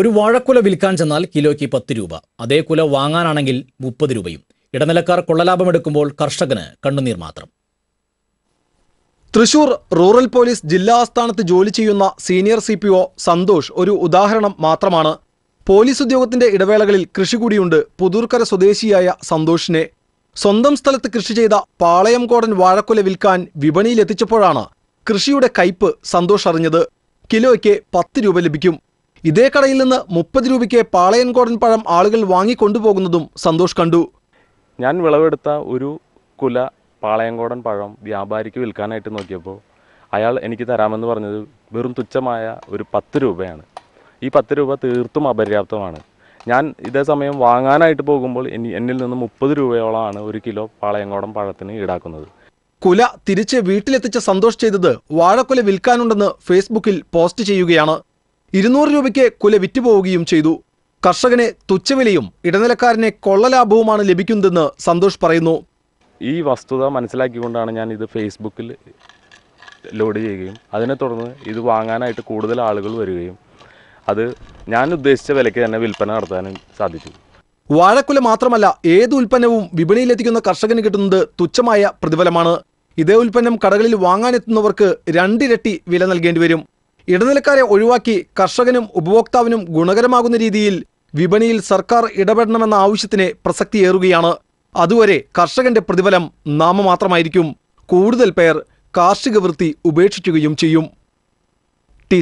ഒരു വാഴക്കുല വിൽക്കാൻ ചെന്നാൽ കിലോയ്ക്ക് പത്ത് രൂപ. അതേ കുല വാങ്ങാനാണെങ്കിൽ മുപ്പത് രൂപയും. ഇടനിലക്കാർ കൊള്ളലാഭമെടുക്കുമ്പോൾ കർഷകന് കണ്ണുനീർ മാത്രം. തൃശൂർ റൂറൽ പോലീസ് ജില്ലാ ആസ്ഥാനത്ത് ജോലി ചെയ്യുന്ന സീനിയർ സി സന്തോഷ് ഒരു ഉദാഹരണം മാത്രമാണ്. പോലീസ് ഉദ്യോഗത്തിന്റെ ഇടവേളകളിൽ കൃഷി കൂടിയുണ്ട് പുതൂർക്കര സ്വദേശിയായ സന്തോഷിനെ. സ്വന്തം സ്ഥലത്ത് കൃഷി ചെയ്ത പാളയം കോടൻ വാഴക്കുല വിൽക്കാൻ വിപണിയിലെത്തിച്ചപ്പോഴാണ് കൃഷിയുടെ കയ്പ് സന്തോഷ് അറിഞ്ഞത്. കിലോയ്ക്ക് പത്ത് രൂപ ലഭിക്കും. ഇതേ കടയിൽ നിന്ന് മുപ്പത് രൂപയ്ക്ക് പാളയൻകോടൻ പഴം ആളുകൾ വാങ്ങിക്കൊണ്ടുപോകുന്നതും സന്തോഷ് കണ്ടു. ഞാൻ വിളവെടുത്ത ഒരു കുല പാളയൻകോടൻ പഴം വ്യാപാരിക്ക് വിൽക്കാനായിട്ട് നോക്കിയപ്പോൾ അയാൾ എനിക്ക് തരാമെന്ന് പറഞ്ഞത് വെറും തുച്ഛമായ ഒരു പത്ത് രൂപയാണ്. ഈ പത്ത് രൂപ തീർത്തും അപര്യാപ്തമാണ്. ഞാൻ ഇതേ സമയം വാങ്ങാനായിട്ട് പോകുമ്പോൾ എനി- എന്നിൽ നിന്ന് മുപ്പത് രൂപയോളമാണ് ഒരു കിലോ പാളയൻകോടൻ പഴത്തിന് ഈടാക്കുന്നത്. കുല തിരിച്ച് വീട്ടിലെത്തിച്ച സന്തോഷ് ചെയ്തത് വാഴക്കുല വിൽക്കാനുണ്ടെന്ന് ഫേസ്ബുക്കിൽ പോസ്റ്റ് ചെയ്യുകയാണ്. ഇരുന്നൂറ് രൂപയ്ക്ക് കുല വിറ്റുപോവുകയും ചെയ്തു. കർഷകനെ തുച്ഛവിലയും ഇടനിലക്കാരനെ കൊള്ളലാഭവുമാണ് ലഭിക്കുന്നതെന്ന് സന്തോഷ് പറയുന്നു. ഈ വസ്തുത മനസ്സിലാക്കിക്കൊണ്ടാണ് ഞാൻ ഇത് ഫേസ്ബുക്കിൽ ലോഡ് ചെയ്യുകയും അതിനെ തുടർന്ന് ഇത് വാങ്ങാനായിട്ട് കൂടുതൽ ആളുകൾ വരികയും അത് ഞാൻ ഉദ്ദേശിച്ച വിലയ്ക്ക് തന്നെ വിൽപ്പന നടത്താനും സാധിച്ചു. വാഴക്കുല മാത്രമല്ല ഏത് ഉൽപ്പന്നവും വിപണിയിലെത്തിക്കുന്ന കർഷകന് കിട്ടുന്നത് തുച്ഛമായ പ്രതിഫലമാണ്. ഇതേ ഉൽപ്പന്നം കടകളിൽ വാങ്ങാനെത്തുന്നവർക്ക് രണ്ടിരട്ടി വില നൽകേണ്ടി വരും. ഇടനിലക്കാരെ ഒഴിവാക്കി കർഷകനും ഉപഭോക്താവിനും ഗുണകരമാകുന്ന രീതിയിൽ വിപണിയിൽ സർക്കാർ ഇടപെടണമെന്ന ആവശ്യത്തിന് പ്രസക്തിയേറുകയാണ്. അതുവരെ കർഷകന്റെ പ്രതിഫലം നാമമാത്രമായിരിക്കും. കൂടുതൽ പേർ കാർഷിക വൃത്തി ഉപേക്ഷിക്കുകയും ചെയ്യും. ടി